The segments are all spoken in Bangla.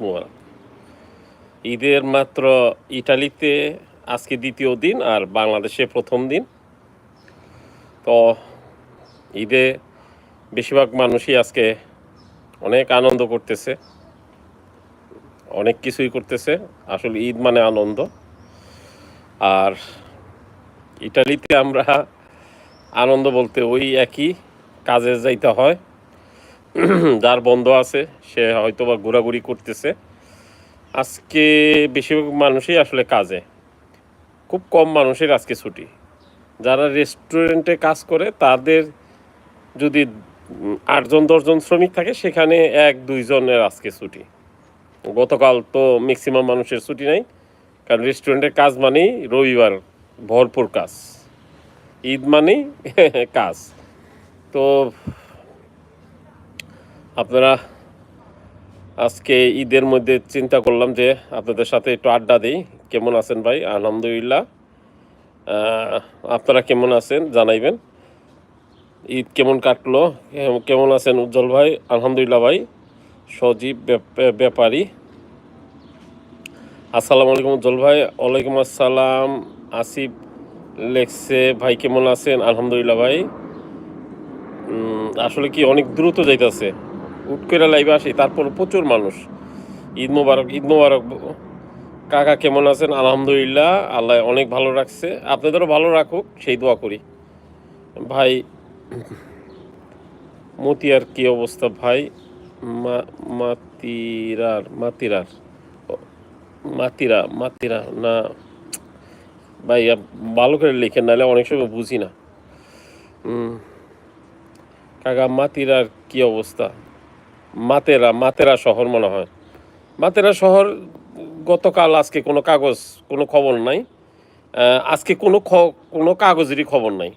মুবারক ঈদের মাত্র ইটালিতে আজকে দ্বিতীয় দিন আর বাংলাদেশে প্রথম দিন। তো ঈদে বেশিরভাগ মানুষই আজকে অনেক আনন্দ করতেছে, অনেক কিছুই করতেছে। আসলে ঈদ মানে আনন্দ। আর ইটালিতে আমরা আনন্দ বলতে ওই একই কাজে যাইতে হয়। যার বন্ধ আছে, সে হয়তো বা ঘোরাঘুরি করতেছে। আজকে বেশিরভাগ মানুষই আসলে কাজে। খুব কম মানুষের আজকে ছুটি। যারা রেস্টুরেন্টে কাজ করে, তাদের যদি আটজন, দশজন শ্রমিক থাকে, সেখানে এক, দুইজনের আজকে ছুটি। গতকাল তো ম্যাক্সিমাম মানুষের ছুটি নাই, কারণ রেস্টুরেন্টের কাজ মানেই রবিবার ভরপুর কাজ। ঈদ মানেই কাজ। তো আপনারা আজকে ঈদের মধ্যে চিন্তা করলাম যে আপনাদের সাথে একটু আড্ডা দিই। কেমন আছেন ভাই? আলহামদুলিল্লাহ। আপনারা কেমন আছেন জানাইবেন। ঈদ কেমন কাটলো? কেমন আছেন উজ্জ্বল ভাই? আলহামদুলিল্লাহ ভাই। সজীব ব্যাপ- ব্যাপারী। আসসালামু আলাইকুম উজ্জ্বল ভাই। ওয়ালাইকুম আসসালাম। আসিফ লেখছে, ভাই, কেমন আছেন? আলহামদুলিল্লাহ ভাই। আসলে কি অনেক দ্রুত যাইতেছে। উঠ করে লাইভে আসি, তারপর প্রচুর মানুষ। ঈদ মোবারক ঈদ মোবারক। কাকা কেমন আছেন? আলহামদুলিল্লাহ, আল্লাহ অনেক ভালো রাখছে। আপনাদেরও ভালো রাখুক, সেই দোয়া করি। ভাই, মতিয়ার কি অবস্থা ভাই? মাতিরার মাতিরার। মাতিরা মাতিরা, না। ভাই ভালো করে লিখেন, নাহলে অনেক সময় বুঝি না। কাকা, মাতিরার কি অবস্থা? মাতেরা মাতেরা শহর মনে হয়। মাতেরা শহর গতকাল আজকে কোনো কাগজ কোনো খবর নাই। আজকে কোনো কোনো কাগজেরই খবর নাই।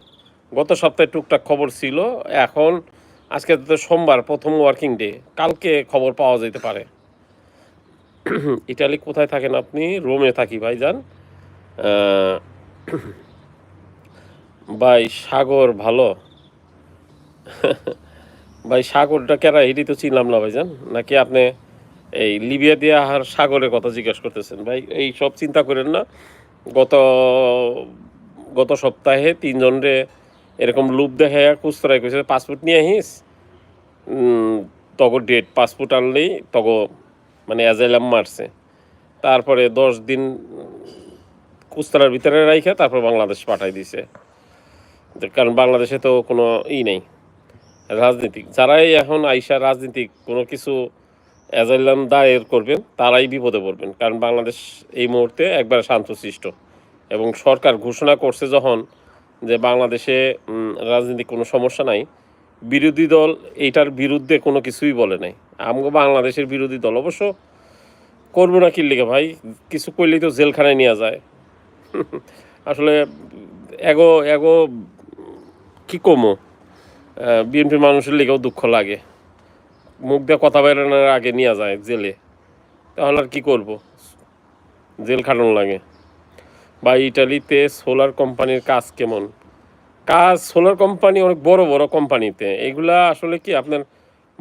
গত সপ্তাহে টুকটাক খবর ছিল এখন আজকে তো সোমবার প্রথম ওয়ার্কিং ডে কালকে খবর পাওয়া যেতে পারে। ইটালি কোথায় থাকেন আপনি? রোমে থাকি ভাইজান। আহ, ভাই সাগর ভালো? ভাই সাগরটা কেরা এটি তো চিনলাম না ভাইজান। নাকি আপনি এই লিবিয়া দিয়ে আহার সাগরের কথা জিজ্ঞেস করতেছেন? ভাই, এই সব চিন্তা করেন না। গত গত সপ্তাহে তিনজনরে এরকম লুপ দেখে কুস্তরাই কইছে, পাসপোর্ট নিয়ে আহিস? তগো ডেট পাসপোর্ট আনলেই তগো মানে অ্যাজাইলাম মারছে। তারপরে দশ দিন কুস্তরার ভিতরে রাইখা তারপর বাংলাদেশ পাঠাই দিছে। কারণ বাংলাদেশে তো কোনো ই নেই। রাজনীতিক। যারাই এখন আইসা রাজনীতিক কোনো কিছু অ্যাজাইলাম দায়ের করবেন তারাই বিপদে পড়বেন। কারণ বাংলাদেশ এই মুহূর্তে একবার শান্তশিষ্ট। এবং সরকার ঘোষণা করছে যখন যে বাংলাদেশে উম, রাজনীতিক কোনো সমস্যা নাই। বিরোধী দল এইটার বিরুদ্ধে কোনো কিছুই বলে নাই। আমগো বাংলাদেশের বিরোধী দল অবশ্য করব না কি লিখে ভাই কিছু করলেই তো জেলখানায় নেওয়া যায়। আসলে এগো এগো কি কমো? বিএনপির মানুষের লিগেও দুঃখ লাগে। মুখ দিয়ে কথা বেরোনোর আগে নিয়ে যায় জেলে। তাহলে আর কী করব? জেল খাটানো লাগে। বা ইটালিতে সোলার কোম্পানির কাজ কেমন? কাজ, সোলার কোম্পানি অনেক বড় বড় কোম্পানিতে। এগুলা আসলে কি আপনার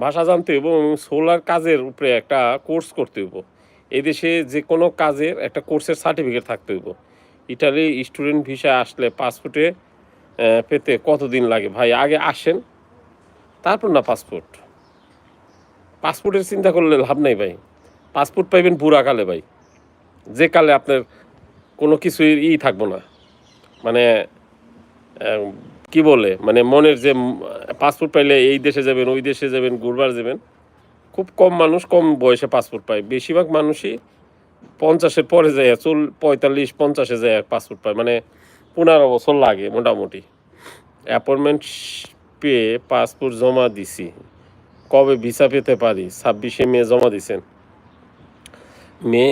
ভাষা জানতে হইব এবং সোলার কাজের উপরে একটা কোর্স করতে হইব। এই দেশে যে কোনো কাজের একটা কোর্সের সার্টিফিকেট থাকতে হইব। ইটালি স্টুডেন্ট ভিসা আসলে পাসপোর্টে পেতে কতদিন লাগে? ভাই, আগে আসেন, তারপর না পাসপোর্ট। পাসপোর্টের চিন্তা করলে লাভ নাই ভাই। পাসপোর্ট পাইবেন বুড়া কালে ভাই। যে কালে আপনার কোনো কিছুই ই থাকব না। মানে কি বলে? মানে মনের যে পাসপোর্ট পাইলে এই দেশে যাবেন, ওই দেশে যাবেন, ঘুরবার যাবেন, খুব কম মানুষ কম বয়সে পাসপোর্ট পায়। বেশিরভাগ মানুষই পঞ্চাশের পরে যায় চল, পঁয়তাল্লিশ, পঞ্চাশে যায় পাসপোর্ট পায়। মানে পনেরো বছর লাগে মোটামুটি। অ্যাপয়েন্টমেন্ট পেয়ে পাসপোর্ট জমা দিছি। কবে ভিসা পেতে পারি? ছাব্বিশে মে জমা দিছেন। মে,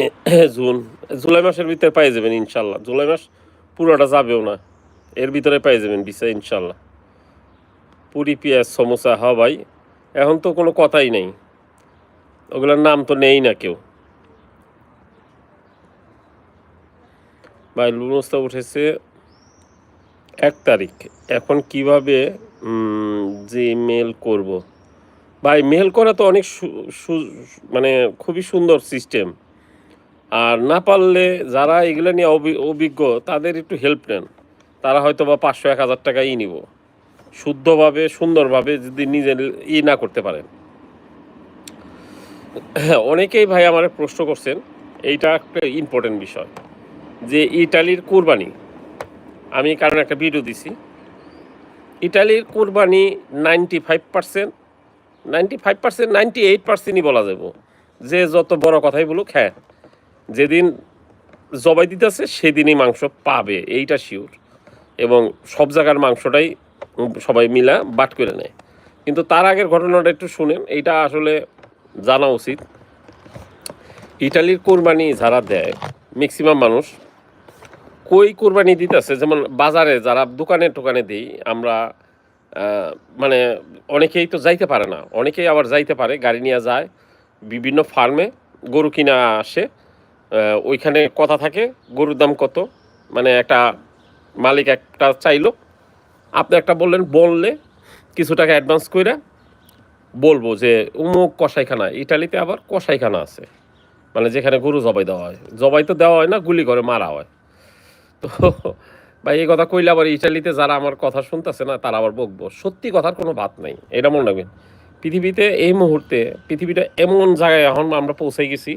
জুন, জুলাই মাসের ভিতরে পাই যাবেন ইনশাল্লাহ। জুলাই মাস পুরোটা যাবেও না। এর ভিতরে পাই যাবেন ভিসা ইনশাল্লাহ। পুরি পেঁয়াজ, সমোসা হ্যাঁ ভাই এখন তো কোনো কথাই নেই। ওগুলোর নাম তো নেই না কেউ। ভাই লুনস্তা উঠেছে। এক তারিখ। এখন কীভাবে যে মেল করব? ভাই মেল করা তো অনেক মানে খুবই সুন্দর সিস্টেম আর না পারলে যারা এগুলো নিয়ে অভিজ্ঞ, তাদের একটু হেল্প নেন। তারা হয়তো বা পাঁচশো, এক হাজার টাকাই নিব। শুদ্ধভাবে, সুন্দরভাবে যদি নিজে ই না করতে পারেন। হ্যাঁ অনেকেই ভাই আমার প্রশ্ন করছেন, এইটা একটা ইম্পর্টেন্ট বিষয়। যে ইটালির কুরবানি আমি কারণ একটা ভিডিও দিছি। ইটালির কুরবানি ninety five percent ninety five percent ninety eight পার্সেন্টই বলা যাব যে যত বড় কথাই বলুক হ্যাঁ যেদিন জবাই দিতেছে, সেদিনই মাংস পাবে, এইটা শিওর এবং সব জায়গার মাংসটাই সবাই মিলা বাট করে নেয়। কিন্তু তার আগের ঘটনাটা একটু শুনেন, এইটা আসলে জানা উচিত। ইটালির কোরবানি যারা দেয় ম্যাক্সিমাম মানুষ কই কোরবানি দিতেছে? যেমন বাজারে যারা দোকানে টোকানে দিই, আমরা মানে অনেকেই তো যাইতে পারে না। অনেকেই আবার যাইতে পারে, গাড়ি নিয়ে যায়, বিভিন্ন ফার্মে গরু কিনা আসে ওইখানে কথা থাকে, গরুর দাম কত? মানে একটা মালিক একটা চাইলো, আপনি একটা বললেন, বললে কিছু টাকা অ্যাডভান্স করে বলব যে, উমুক কসাইখানা, ইটালিতে আবার কসাইখানা আছে। মানে যেখানে গরু জবাই দেওয়া হয়। জবাই তো দেওয়া হয় না, গুলি করে মারা হয়। তো ভাই, এই কথা কইলে আবার ইটালিতে যারা আমার কথা শুনতেছে না, তারা আবার বকবো। সত্যি কথার কোনো বাত নাই, এটা মনে রাখবেন। পৃথিবীতে এই মুহূর্তে, পৃথিবীটা এমন জায়গায় এখন আমরা পৌঁছে গেছি,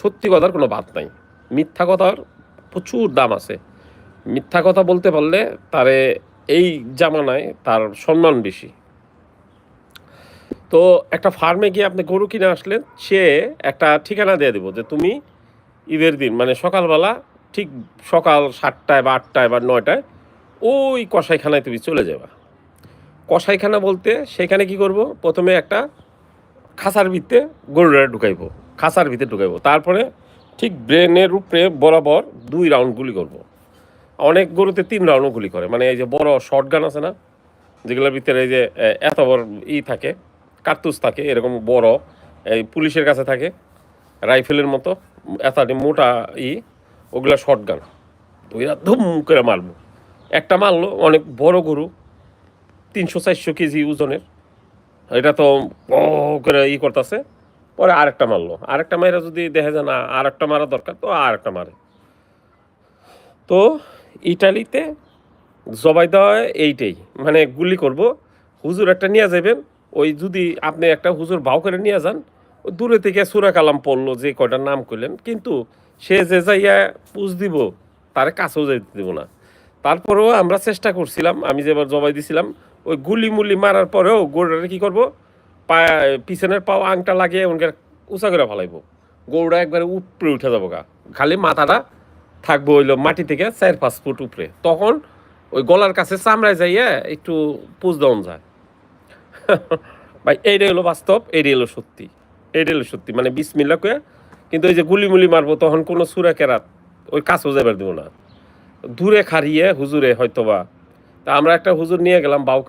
সত্যি কথার কোনো বাত নাই। মিথ্যা কথার প্রচুর দাম আছে। মিথ্যা কথা বলতে পারলে তারে এই জামানায় তার সম্মান বেশি। তো একটা ফার্মে গিয়ে আপনি গরু কিনে আসলেন, সে একটা ঠিকানা দিয়ে দেবো যে তুমি ঈদের দিন মানে সকালবেলা ঠিক সকাল সাতটায় বা আটটায় বা নয়টায় ওই কষাইখানায় তুমি চলে যাবা। কষাইখানা বলতে সেখানে কি করব? প্রথমে একটা খাসার ভিত্তে গরুটা ঢুকাইব। খাসার ভিতরে ঢুকাইবো। তারপরে ঠিক ব্রেনের উপরে বরাবর দুই রাউন্ড গুলি করব। অনেক গরুতে তিন রাউন্ডও গুলি করে। মানে এই যে বড় শর্ট গান আছে না, যেগুলোর ভিতরে এই যে এত বড় ই থাকে কার্তুস থাকে, এরকম বড়, এই পুলিশের কাছে থাকে, রাইফেলের মতো, এত মোটা ই। ওগুলা শর্ট গান ওইরা ধুম করে মারবো। একটা মারলো, অনেক বড় গরু, তিনশো চারশো কেজি ওজনের। এটা তো করে ই করতেছে। পরে আরেকটা মারলো। আরেকটা মাইরা যদি দেখা যায় না, আরেকটা মারা দরকার, তো আরেকটা মারে। তো ইটালিতে জবাই দেওয়া এইটাই। মানে গুলি করব, হুজুর একটা নিয়ে যাবেন ওই যদি আপনি একটা হুজুর বাউ করে নিয়ে যান দূরে থেকে সুরা কালাম পড়ল যে কয়টার নাম করলেন কিন্তু সে যে যাইয়া পুজ দিব, তার কাছেও যাইতে দিব না। তারপরেও আমরা চেষ্টা করছিলাম, আমি যেবার জবাই দিছিলাম, ওই গুলি মুলি মারার পরেও গরুটারে কি করব? পা পিছনের পাও আংটা লাগিয়ে ওনকে উঁচা করে ফেলাইবো। গরুটা একবারে উপরে উঠে যাব গা। খালি মাথাটা থাকব হইল মাটি থেকে চার, পাঁচ ফুট উপরে। তখন ওই গলার কাছে চামড়ায় যাইয়া একটু পুজ দেওয়ান যায়। ভাই, এইটাই হলো বাস্তব, এইটাই হলো সত্যি। এইটাই হলো সত্যি। মানে বিসমিল্লা কয়ে কিন্তু ওই যে গুলি মুলি মারবো, তখন কোনো সুরা কেরাত ওই কাছেও যাবার দেবো না। দূরে খারিয়ে হুজুরে হয়তোবা। তা আমরা একটা হুজুর নিয়ে গেলাম বাউ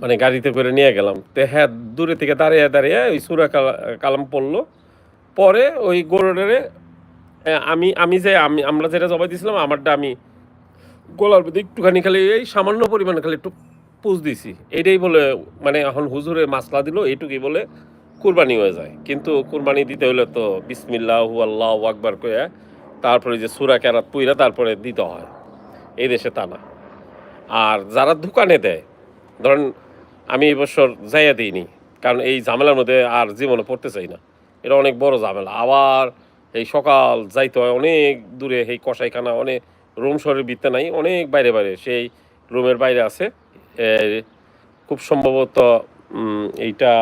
মানে গাড়িতে করে নিয়ে গেলাম। তো হ্যাঁ দূরে থেকে দাঁড়িয়ে দাঁড়িয়ে ওই সুরা কালা- কালাম পড়ল। পরে ওই গরুটারে আমি আমি যে, আমি, আমরা যেটা জবাই দিয়েছিলাম আমারটা আমি গোলার প্রতি একটুখানি খালি এই সামান্য পরিমাণে খালি একটু পুষ দিছি। এটাই বলে মানে এখন হুজুরে মাসলা দিল, এইটুকুই বলে কুরবানি হয়ে যায়। কিন্তু কুরবানি দিতে হলে তো বিসমিল্লাহ আল্লাহ আকবার কয়ে তারপরে যে সুরা কেরাত পুইরা তারপরে দিতে হয়। এই দেশে তা না। আর যারা দোকানে দেয়, ধরেন আমি এবছর যাইয়া দিইনি, কারণ এই ঝামেলার মধ্যে আর জীবনে পড়তে চাই না। এটা অনেক বড় ঝামেলা। আবার এই সকাল যাইতে হয় অনেক দূরে, এই কষাইখানা অনেক রুম শহরের ভিত্তে নাই, অনেক বাইরে বাইরে। সেই রুমের বাইরে আছে খুব সম্ভবত এইটা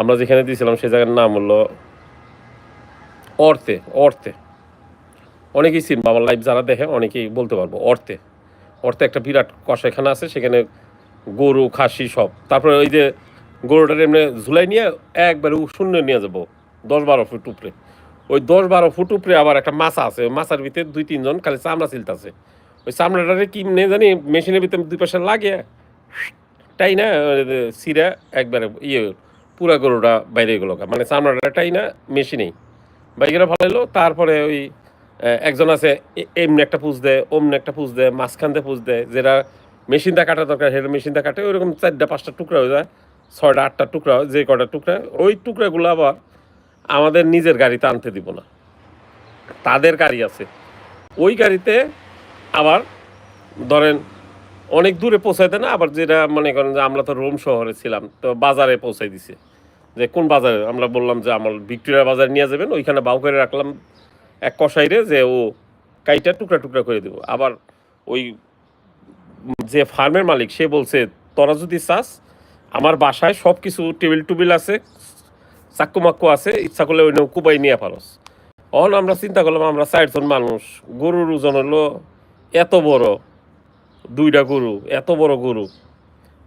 আমরা যেখানে দিয়েছিলাম, সেই জায়গার নাম হলো অর্থে অর্থে। অনেকেই চিনবো, আমার লাইভ যারা দেখে অনেকেই বলতে পারব, অর্থে। অর্থে একটা বিরাট কষাইখানা আছে, সেখানে গরু, খাসি সব। তারপরে ওই যে গরুটার এমনি ঝুলাই নিয়ে একবারে শূন্য নিয়ে যাব, দশ বারো ফুট উপরে। ওই দশ বারো ফুট উপরে আবার একটা মাছা আছে, ওই মাছার ভিতরে দুই তিনজন খালি চামড়া চিলতাছে। ওই চামড়াটারে কি নে জানি মেশিনের ভিতরে দুই পাশে লাগে তাই না সিরা, একবারে ইয়ে পুরা গরুটা বাইরে গেলো মানে চামড়াটা টাই না, মেশিনেই। বাইকেরা ভালো তারপরে ওই একজন আছে এমনি একটা পুজ দেয়, অমনি একটা পুজ দেয়, মাঝখান দিয়ে পুজ দেয়, যেটা মেশিন দা কাটা দরকার হের মেশিন দা কাটে, ওইরকম চারটা, পাঁচটা টুকরা হয়ে যায়, ছয়টা, আটটা টুকরা, যে কটা টুকরা, ওই টুকরাগুলো আবার আমাদের নিজের গাড়িতে আনতে দিব না। তাদের গাড়ি আছে। ওই গাড়িতে আবার ধরেন অনেক দূরে পৌঁছাইতে না, আবার যেটা মনে করেন যে আমরা তো রোম শহরে ছিলাম, তো বাজারে পৌঁছাই দিছে। যে কোন বাজারে? আমরা বললাম যে আমার ভিক্টোরিয়া বাজারে নিয়ে যাবেন, ওইখানে বাউ করে রাখলাম এক কষাইরে যে ও কাইটা টুকরা টুকরা করে দেবো। আবার ওই যে ফার্মের মালিক, সে বলছে, তোরা যদি চাস, আমার বাসায় সব কিছু টেবিল টুবিল আছে, চাক্কু মাক্কু আছে, ইচ্ছা করলে ওই কুবাই নিয়ে পারস। অন আমরা চিন্তা করলাম, আমরা চারজন মানুষ, গরুর ওজন হলো এত বড়, দুইটা গরু, এত বড় গরু,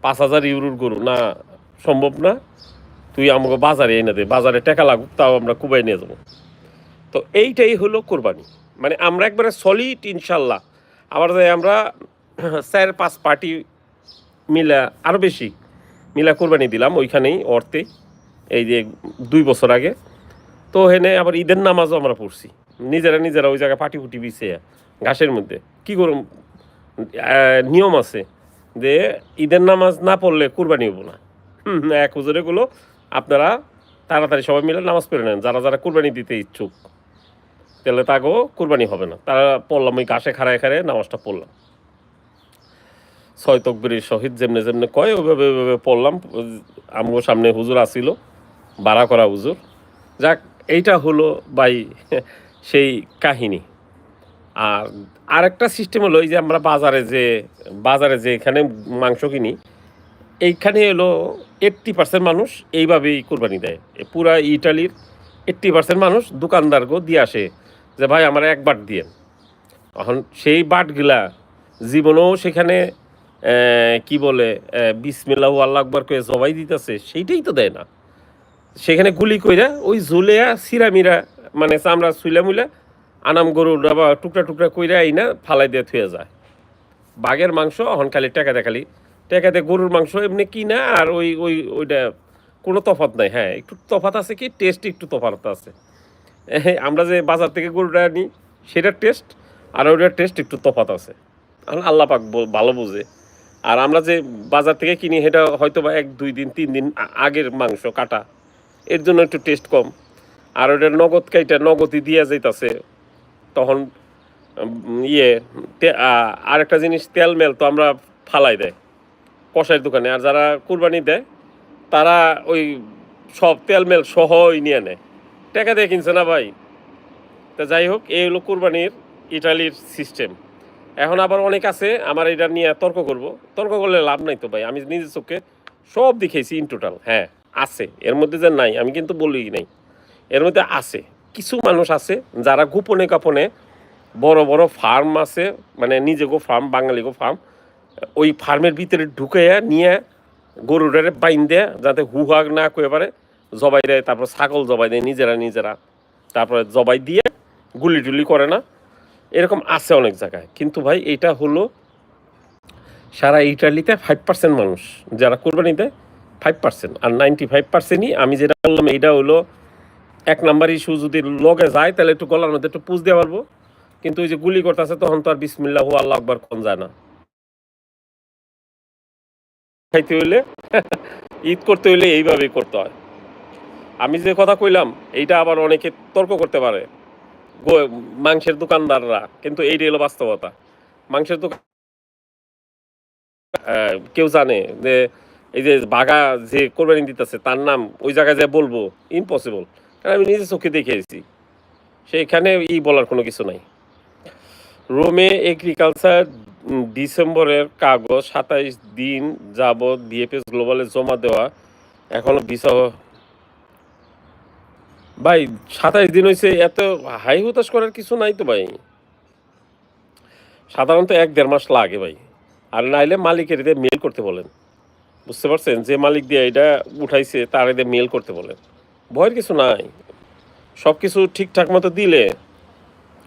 পাঁচ হাজার ইউরোর গরু, না, সম্ভব না। তুই আমাকে বাজারে এনে দে, বাজারে টাকা লাগুক, তাও আমরা কুবাই নিয়ে যাব। তো এইটাই হলো কোরবানি। মানে আমরা একবারে সলিড ইনশাল্লাহ। আবার যে আমরা চার পাঁচ পার্টি মিলা আরও বেশি মিলা কোরবানি দিলাম, ওইখানেই অর্থে, এই যে দুই বছর আগে। তো হেনে আবার ঈদের নামাজও আমরা পড়ছি। নিজেরা নিজেরা ওই জায়গায় পাটি ফুটি বিছে, ঘাসের মধ্যে। কি করুন নিয়ম আছে যে ঈদের নামাজ না পড়লে কুরবানি হব না। এক হুজুরেগুলো আপনারা তাড়াতাড়ি সবাই মিলে নামাজ পড়ে নেন, যারা যারা কুরবানি দিতে ইচ্ছুক। তাহলে তাকেও কুরবানি হবে না। তারা পড়লাম ওই ঘাসে খাড়ায় খাড়ায় নামাজটা পড়লাম। ছয় তকবিরের সহিত যেমনে যেমনে কয়, ওইভাবে ওইভাবে পড়লাম। আমগো সামনে হুজুর আসিল বাড়া করা হুজুর। যাক, এইটা হলো বাই সেই কাহিনী। আর আরেকটা সিস্টেম হলো এই যে আমরা বাজারে যে বাজারে যে এখানে মাংস কিনি এইখানে হলো এইট্টি পার্সেন্ট মানুষ এইভাবেই কোরবানি দেয়। পুরা ইটালির এইট্টি পার্সেন্ট মানুষ দোকানদারকেও দিয়ে আসে যে, ভাই, আমার এক বাট দিয়ে এখন সেই বাটগুলা জীবনেও সেখানে কি বলে বিসমিল্লাহু আল্লাহ আকবার করে জবাই দিতেছে, সেইটাই তো দেয় না। সেখানে গুলি কইরা ওই ঝুলেয়া, সিরামিরা মানে চামড়া সুইলা মুইলা আনাম গরু বা টুকরা টুকরা কইরা এই না ফালাই দিয়ে থুয়ে যায়। বাঘের মাংস, এখন খালি টেকা দেখালি টেকাতে গরুর মাংস এমনি কি না আর ওই ওই ওইটা কোনো তফাত নাই। হ্যাঁ একটু তফাত আছে কি? টেস্ট একটু তফাত আছে। এহ, আমরা যে বাজার থেকে গরুটা নিই সেটার টেস্ট আর ওইটার টেস্ট একটু তফাত আছে। এখন আল্লাহ পাক ভালো বোঝে। আর আমরা যে বাজার থেকে কিনি সেটা হয়তো বা এক দুই দিন তিন দিন আগের মাংস কাটা। এর জন্য একটু টেস্ট কম। আর ওটা নগদ কাইটা নগদই দিয়া যাইতাছে। তখন ইয়ে আরেকটা জিনিস তেল মেল তো আমরা ফালাই দেয়। কষাইয়ের দোকানে। আর যারা কুরবানি দেয়, তারা ওই সব তেল মেল সহই নিয়ে নেয়। টাকা দিয়ে কিনছে না ভাই। তা যাই হোক, এই হলো কুরবানির ইটালির সিস্টেম এখন আবার অনেক আছে, আমার এটা নিয়ে তর্ক করব। তর্ক করলে লাভ নাই তো ভাই, আমি নিজের চোখে সব দেখেছি ইন টোটাল হ্যাঁ আছে। এর মধ্যে যে নাই, আমি কিন্তু বলি নাই। এর মধ্যে আছে। কিছু মানুষ আছে যারা গোপনে কাপনে বড় বড় ফার্ম আছে মানে নিজেগো ফার্ম বাঙালিগো ফার্ম ওই ফার্মের ভিতরে ঢুকে নিয়ে গরুটারে বাইন দেয়, যাতে হুহাগ না করে পারে। জবাই দেয়, তারপর ছাগল জবাই দেয় নিজেরা নিজেরা। তারপরে জবাই দিয়ে গুলি টুলি করে না। এরকম আছে অনেক জায়গায়। কিন্তু ভাই, এটা হলো সারা ইটালিতে ফাইভ পার্সেন্ট মানুষ। যারা কোরবানি দেয় ফাইভ পার্সেন্ট আর নাইনটি ফাইভ পার্সেন্টই আমি যেটা বললাম, এইটা হলো এক নাম্বার ইস্যু যদি লগে যায়, তাহলে একটু গলার মধ্যে একটু পুষ দিয়ে পারব। কিন্তু ওই যে গুলি করতেছে, তখন তো আর বিসমিল্লাহ আল্লাহ আকবার কোন যায় না। খাইতে হইলে, ঈদ করতে হইলে এইভাবেই করতে হয়। আমি যে কথা কইলাম, এইটা আবার অনেকে তর্ক করতে পারে মাংসের দোকানদাররা, কিন্তু এইটাই হলো বাস্তবতা। মাংসের দোকান কেউ জানে যে, এই যে বাঘা যে কোরবানি দিতেছে, তার নাম ওই জায়গায় যে বলব ইম্পসিবল কারণ আমি নিজে চোখে দেখে এসেছি। সেখানে ই বলার কোনো কিছু নাই। রোমে এগ্রিকালচার ডিসেম্বরের কাগজ সাতাইশ দিন যাবৎ বিএফএস গ্লোবালে জমা দেওয়া এখনও ভিসা ভাই, সাতাইশ দিন হয়েছে এত হাই হতাশ করার কিছু নাই তো ভাই। সাধারণত এক দেড় মাস লাগে ভাই। আর নাইলে মালিকের দিয়ে মেল করতে বলেন। বুঝতে পারছেন? যে মালিক দিয়ে এটা উঠাইছে, তার দিয়ে মেল করতে বলেন। ভয়ের কিছু নাই। সব কিছু ঠিকঠাক মতো দিলে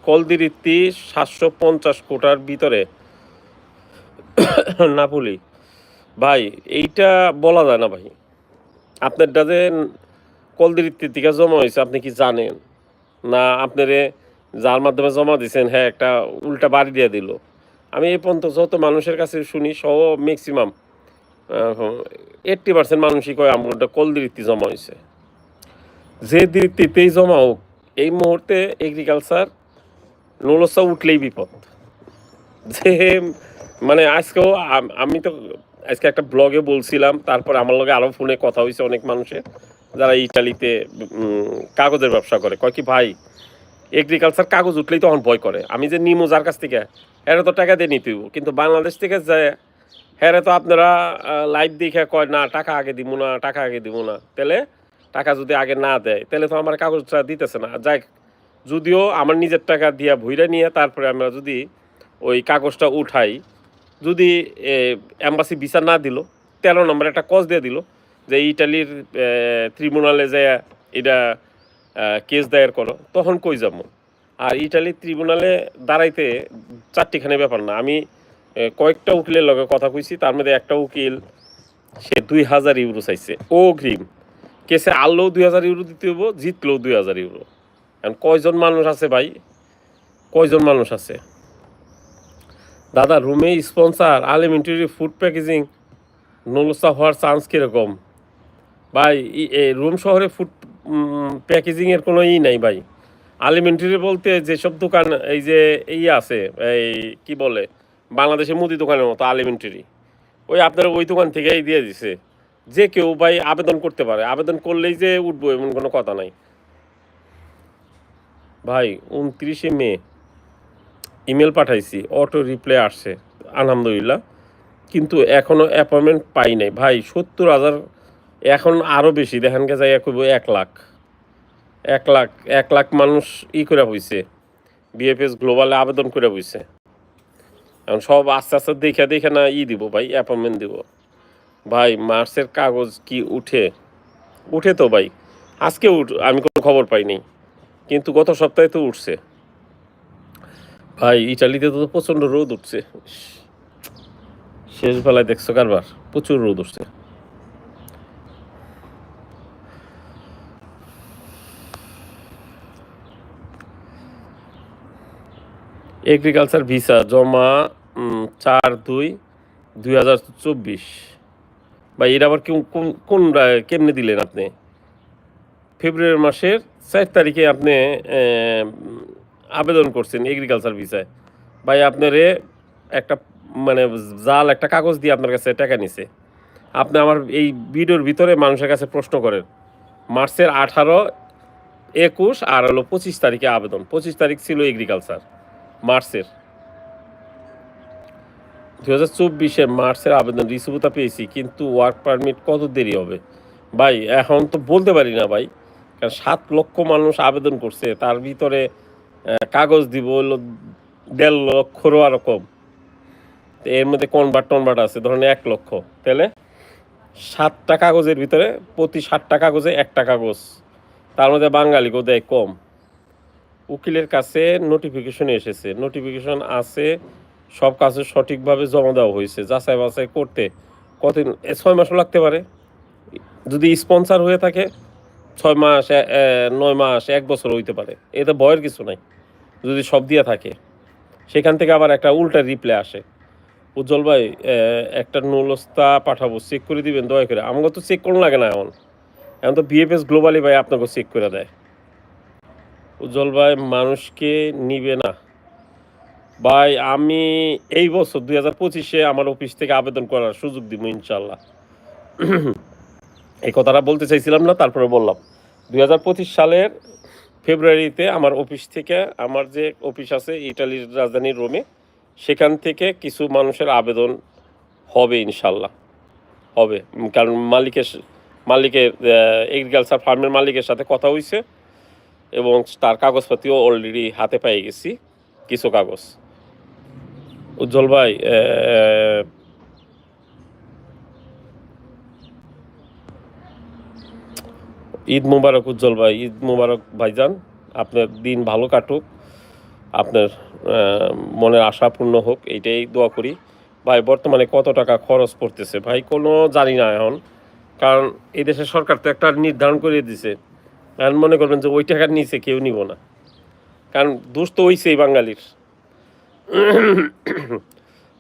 কলদিরিত্তি সাতশো পঞ্চাশ কোটার ভিতরে নাপুলি ভাই, এইটা বলা যায় না ভাই। আপনারটা যে কলদিরিত্তির থেকে জমা হয়েছে, আপনি কি জানেন? না, আপনারে যার মাধ্যমে জমা দিয়েছেন হ্যাঁ একটা উল্টা বাড়ি দিয়ে দিল। আমি এই পর্যন্ত যত মানুষের কাছে শুনি সহ ম্যাক্সিমাম এইট্টি পার্সেন্ট মানুষই কয় আমগুলোটা কল দৃষ্টি জমা হয়েছে। যে দৃষ্টিতেই জমা হোক, এই মুহূর্তে এগ্রিকালচার নলসা উঠলেই বিপদ। যে মানে আজকেও আমি তো আজকে একটা ব্লগে বলছিলাম, তারপর আমার লগে আরও ফোনে কথা হয়েছে অনেক মানুষের, যারা ইটালিতে কাগজের ব্যবসা করে। কয় কি, ভাই এগ্রিকালচার কাগজ উঠলেই তখন ভয় করে। আমি যে নিমো যার কাছ থেকে হ্যাঁ তো টাকা দিয়ে নিতে হইব। কিন্তু বাংলাদেশ থেকে যায় হ্যাঁ তো আপনারা লাইভ দেখে কয়, না, টাকা আগে দিব না, টাকা আগে দিব না। তাহলে টাকা যদি আগে না দেয়, তাহলে তো আমার কাগজটা দিতেছে না। যাই যদিও আমার নিজের টাকা দিয়া ভুইরা নিয়ে তারপরে আমরা যদি ওই কাগজটা উঠাই যদি অ্যাম্বাসি ভিসা না দিল, তেরো নম্বরে একটা কজ দিয়ে দিল, যে ইটালির ট্রিব্যুনালে যে এটা কেস দায়ের করো, তখন কই যাব? আর ইটালির ট্রিব্যুনালে দাঁড়াইতে চারটিখানে ব্যাপার না। আমি কয়েকটা উকিলের লগে কথা কইছি, তার মধ্যে একটা উকিল, সে দুই হাজার ইউরো চাইছে। ও গ্রিম কেসে আনলেও দুই হাজার ইউরো দিতে হইব, জিতলেও দুই হাজার ইউরো। এখন কয়জন মানুষ আছে ভাই? কয়জন মানুষ আছে? দাদা রুমে স্পন্সার আলিমেন্টারি ফুড প্যাকেজিং নলসা হওয়ার চান্স কীরকম? ভাই রুম শহরে ফুড প্যাকেজিংয়ের কোনো ই নাই ভাই। আলিমেন্টারি বলতে যেসব দোকান, এই যে এই আছে, এই, কি বলে বাংলাদেশে মুদি দোকানের মতো আলিমেন্টারি ওই আপনার ওই দোকান থেকেই দিয়ে দিছে। যে কেউ ভাই আবেদন করতে পারে। আবেদন করলেই যে উঠবো, এমন কোনো কথা নাই। ভাই, উনত্রিশে মে ইমেল পাঠাইছি অটো রিপ্লাই আসছে, আলহামদুলিল্লাহ। কিন্তু এখনও অ্যাপয়েন্টমেন্ট পাই নাই। ভাই, সত্তর হাজার, এখন আরও বেশি। দেখেন গে যাই কইব এক লাখ। এক লাখ এক লাখ মানুষ ই করে হইছে বিএফএস গ্লোবালে আবেদন করে হইছে এখন সব আস্তে আস্তে দেখে দেখে না ই দিব ভাই অ্যাপয়েন্টমেন্ট দিব। ভাই, মার্চের কাগজ কি উঠে? উঠে তো ভাই। আজকে উঠ, আমি কোনো খবর পাইনি কিন্তু গত সপ্তাহে তো উঠছে। ভাই, ইটালিতে তো প্রচণ্ড রোদ উঠছে। শেষ বেলায় দেখছ কারবার? প্রচুর রোদ উঠছে। এগ্রিকালচার ভিসা জমা চার দুই দুই হাজার চব্বিশ। ভাই, এটা আবার কোন কোন কেমনে দিলেন আপনি? ফেব্রুয়ারি মাসের চার তারিখে আপনি আবেদন করছেন এগ্রিকালচার ভিসায় ভাই, আপনারে একটা মানে জাল, একটা কাগজ দিয়ে আপনার কাছে টাকা নিছে। আপনি আমার এই ভিডিওর ভিতরে মানুষের কাছে প্রশ্ন করেন, মার্চের আঠারো, একুশ আর হলো পঁচিশ তারিখে আবেদন। পঁচিশ তারিখ ছিল এগ্রিকালচার মার্চের। দু হাজার চব্বিশে মার্চের আবেদন রিসিভতা পেয়েছি, কিন্তু ওয়ার্ক পারমিট কত দেরি হবে? ভাই, এখন তো বলতে পারি না ভাই, কারণ সাত লক্ষ মানুষ আবেদন করছে, তার ভিতরে কাগজ দিব দেড় লক্ষরও আরও কম। তো এর মধ্যে কনভার্ট টনভার্ট আছে? ধরেন এক লক্ষ। তাহলে সাতটা কাগজের ভিতরে প্রতি সাতটা কাগজে একটা কাগজ। তার মধ্যে বাঙালিকেও দেয় কম। উকিলের কাছে নোটিফিকেশন এসেছে। নোটিফিকেশন আছে, সব কাজে সঠিকভাবে জমা দেওয়া হয়েছে। যাচাই বাছাই করতে কতদিন? ছয় মাসও লাগতে পারে। যদি স্পন্সার হয়ে থাকে, ছয় মাস নয় মাস, এক বছর হইতে পারে। এতে ভয়ের কিছু নাই। যদি সব দিয়ে থাকে, সেখান থেকে আবার একটা উল্টা রিপ্লাই আসে। উজ্জ্বল ভাই একটা নুলস্তা পাঠাবো চেক করে দিবেন, দয়া করে। আমাকে তো চেক করুন লাগে না এখন। এখন তো বিএফএস গ্লোবালি ভাই আপনাকে চেক করে দেয়। উজ্জ্বল ভাই, মানুষকে নিবে না। ভাই, আমি এই বছর দুই হাজার পঁচিশে আমার অফিস থেকে আবেদন করার সুযোগ দিব ইনশাল্লাহ এই কথাটা বলতে চাইছিলাম না, তারপরে বললাম। দুই হাজার পঁচিশ সালের ফেব্রুয়ারিতে আমার অফিস থেকে, আমার যে অফিস আছে ইটালির রাজধানী রোমে, সেখান থেকে কিছু মানুষের আবেদন হবে ইনশাল্লাহ। হবে। কারণ মালিকের মালিকের এগ্রিকালচার ফার্মের মালিকের সাথে কথা হয়েছে এবং তার কাগজপাতিও অলরেডি হাতে পেয়ে গেছি, কিছু কাগজ। উজ্জ্বল ভাই ঈদ মুবারক উজ্জ্বল ভাই, ঈদ মুবারক ভাইজান। আপনার দিন ভালো কাটুক। আপনার মনের আশা পূর্ণ হোক, এইটাই দোয়া করি। ভাই, বর্তমানে কত টাকা খরচ পড়তেছে? ভাই, কোনো জানি না এখন। কারণ এই দেশের সরকার তো একটা নির্ধারণ করে দিছে। এখন মনে করবেন যে ওই টাকার নিচে কেউ নিব না। কারণ দোষ তো হইছেই বাঙালির।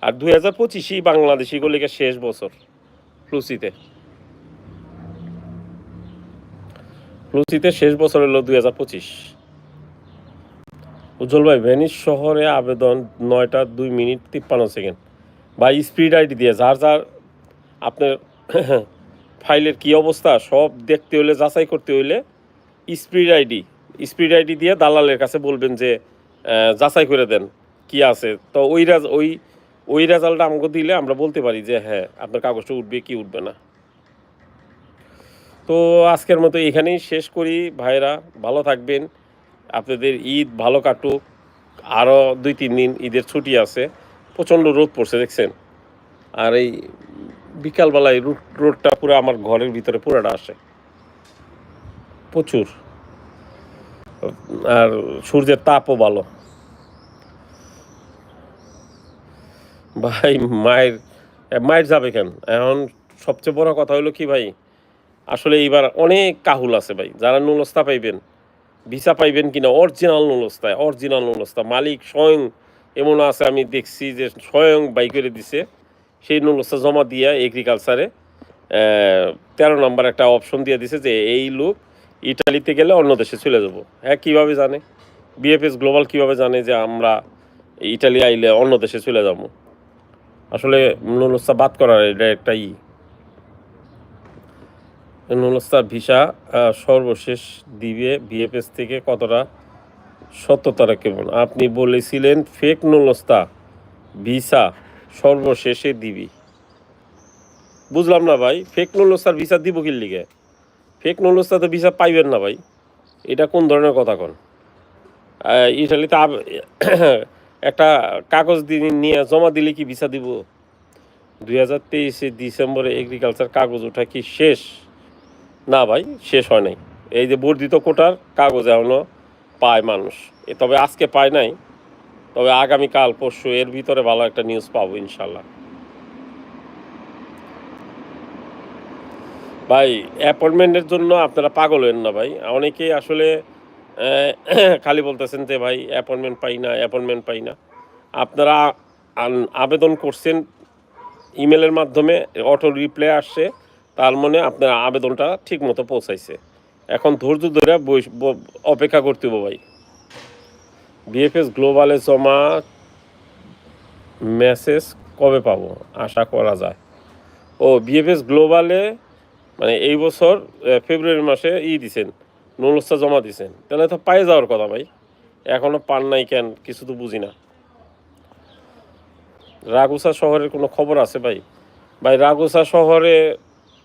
আর দুই হাজার পঁচিশই বাংলাদেশি গলিকে শেষ বছর। ফ্লুসিতে ফ্লুসিতে শেষ বছর হলো দুই হাজার পঁচিশ। উজ্জ্বল ভাই, ভেনিস শহরে আবেদন নয়টা দুই মিনিট তিপ্পান্ন সেকেন্ড। বা স্পিড আইডি দিয়ে যার যার আপনার ফাইলের কি অবস্থা, সব দেখতে হলে যাচাই করতে হইলে স্পিড আইডি স্পিড আইডি দিয়ে দালালের কাছে বলবেন যে যাচাই করে দেন কি আছে। তো ওই রাজ, ওই ওই রেজাল্টটা আমাকে দিলে আমরা বলতে পারি যে হ্যাঁ আপনার কাগজটা উঠবে কি উঠবে না। তো আজকের মতো এখানেই শেষ করি। ভাইরা ভালো থাকবেন। আপনাদের ঈদ ভালো কাটুক। আরও দুই, তিন দিন ঈদের ছুটি আছে। প্রচণ্ড রোদ পড়ছে, দেখছেন? আর এই বিকালবেলায় রোদ রোডটা পুরো আমার ঘরের ভিতরে পুরোটা আসে। প্রচুর। আর সূর্যের তাপও ভালো। ভাই, মায়ের মায়ের যাবে কেন? এখন সবচেয়ে বড় কথা হলো কি ভাই? আসলে এইবার অনেক কাহুল আছে ভাই, যারা নুলস্তা পাইবেন, ভিসা পাইবেন কিনা অরিজিনাল নুলস্তায় অরিজিনাল নুলস্তা মালিক স্বয়ং এমন আছে, আমি দেখছি যে স্বয়ং বাই করে দিছে, সেই নুলস্তা জমা দিয়া এগ্রিকালচারে তেরো নম্বর একটা অপশন দিয়ে দিছে যে এই লোক ইটালিতে গেলে অন্য দেশে চলে যাব। হ্যাঁ কীভাবে জানে? বিএফএস গ্লোবাল কীভাবে জানে যে আমরা ইটালি আইলে অন্য দেশে চলে যাব? আসলে নুলস্তা বাদ করার এটা একটা ই। নুলস্তা ভিসা সর্বশেষ দিবে বিএফএস থেকে কতটা? সত্যতারা কেমন আপনি বলেছিলেন ফেক নুলস্তা ভিসা সর্বশেষে দিবি। বুঝলাম না ভাই ফেক নুলস্তার ভিসা দিব কি লিগে? ফেক নুলস্তা তো ভিসা পাইবেন না ভাই। এটা কোন ধরনের কথা কন? ইটালিতে একটা কাগজ নিয়ে জমা দিলে কি ভিসা দিব? দুই হাজার তেইশে ডিসেম্বরে এগ্রিকালচার কাগজ ওঠা কি শেষ? না ভাই, শেষ হয় নাই। এই যে বর্ধিত কোটার কাগজ এখনও পায় মানুষ। এ তবে আজকে পায় নাই, তবে আগামীকাল, পরশু এর ভিতরে ভালো একটা নিউজ পাবো ইনশাল্লাহ ভাই অ্যাপয়েন্টমেন্টের জন্য আপনারা পাগল হবেন না ভাই। অনেকেই আসলে খালি বলতেছেন যে ভাই অ্যাপয়েন্টমেন্ট পাই না অ্যাপয়েন্টমেন্ট পাই না। আপনারা আবেদন করছেন ইমেলের মাধ্যমে অটো রিপ্লাই আসছে। তার মানে আপনার আবেদনটা ঠিক মতো পৌঁছাইছে। এখন ধৈর্য ধরে অপেক্ষা করতে হবে ভাই। বিএফএস গ্লোবালে জমা মেসেজ কবে পাবো? আশা করা যায়। ও বিএফএস গ্লোবালে মানে এই বছর ফেব্রুয়ারি মাসে ই দিছেন, নুলস্তা জমা দিছেন। তাহলে তো পায়ে যাওয়ার কথা ভাই। এখনও পান নাই কেন? কিছু তো বুঝি না। রাগুসা শহরের কোনো খবর আছে ভাই? ভাই, রাগুসা শহরে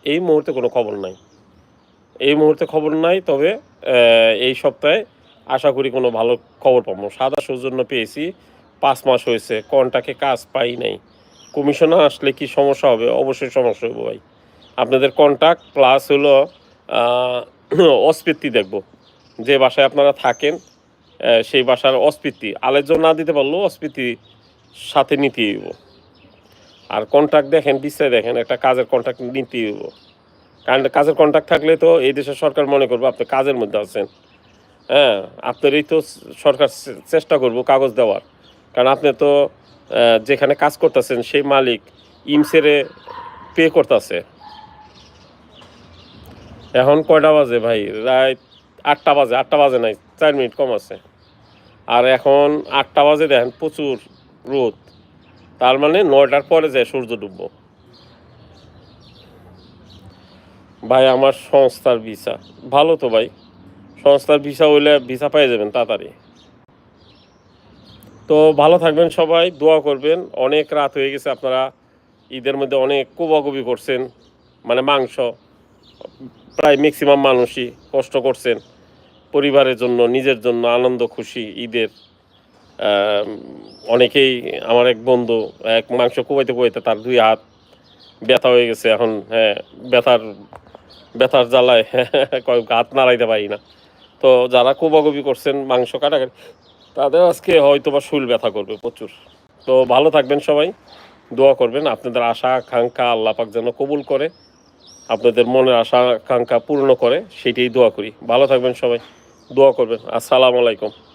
এই মুহূর্তে কোনো খবর নাই। এই মুহূর্তে খবর নাই, তবে এই সপ্তাহে আশা করি কোনো ভালো খবর পাবো। সাদা সৌজন্য পেয়েছি, পাঁচ মাস হয়েছে, কন্টাকে কাজ পাই নাই। কমিশনে আসলে কি সমস্যা হবে? অবশ্যই সমস্যা হবে ভাই। আপনাদের কন্ট্যাক্ট প্লাস হলো অস্বীকৃতি দেখব। যে বাসায় আপনারা থাকেন সেই বাসার অস্বীকৃতি আলেজ্য না দিতে পারলেও অস্বীকৃতি সাথে নিতে আর কন্ট্রাক্ট দেখেন বিশ্বে দেখেন, একটা কাজের কন্ট্রাক্ট নিতে হইব। কারণ কাজের কন্ট্রাক্ট থাকলে তো এই দেশের সরকার মনে করবে আপনি কাজের মধ্যে আছেন। হ্যাঁ আপনারই তো সরকার চেষ্টা করব কাগজ দেওয়ার। কারণ আপনি তো যেখানে কাজ করতেছেন সেই মালিক ইমসেরে পে করতেছে। এখন কয়টা বাজে ভাই? রাত আটটা বাজে আটটা বাজে নাই, চার মিনিট কম আছে। আর এখন আটটা বাজে দেখেন, প্রচুর রোদ। তার মানে নয়টার পরে যায় সূর্য ডুববো। ভাই, আমার সংস্থার ভিসা। ভালো তো ভাই। সংস্থার ভিসা হইলে ভিসা পেয়ে যাবেন তাড়াতাড়ি। তো ভালো থাকবেন সবাই, দোয়া করবেন। অনেক রাত হয়ে গেছে আপনারা ঈদের মধ্যে অনেক কোবাকুবি করছেন মানে মাংস, প্রায় ম্যাক্সিমাম মানুষই কষ্ট করছেন। পরিবারের জন্য, নিজের জন্য আনন্দ, খুশি, ঈদের। অনেকেই আমার এক বন্ধু, এক মাংস কুবাইতে কুবাইতে তার দুই হাত ব্যথা হয়ে গেছে। এখন হ্যাঁ ব্যথার ব্যথার জ্বালায় কয়েক হাত নাড়াইতে পারি না। তো যারা কোবাকুবি করছেন, মাংস কাটাকাটি, তাদের আজকে হয়তো বা শুল ব্যথা করবে প্রচুর। তো ভালো থাকবেন সবাই, দোয়া করবেন। আপনাদের আশা, আকাঙ্ক্ষা আল্লাহ পাক যেন কবুল করে, আপনাদের মনের আশা, আকাঙ্ক্ষা পূর্ণ করে, সেটাই দোয়া করি। ভালো থাকবেন সবাই, দোয়া করবেন। আসসালামু আলাইকুম।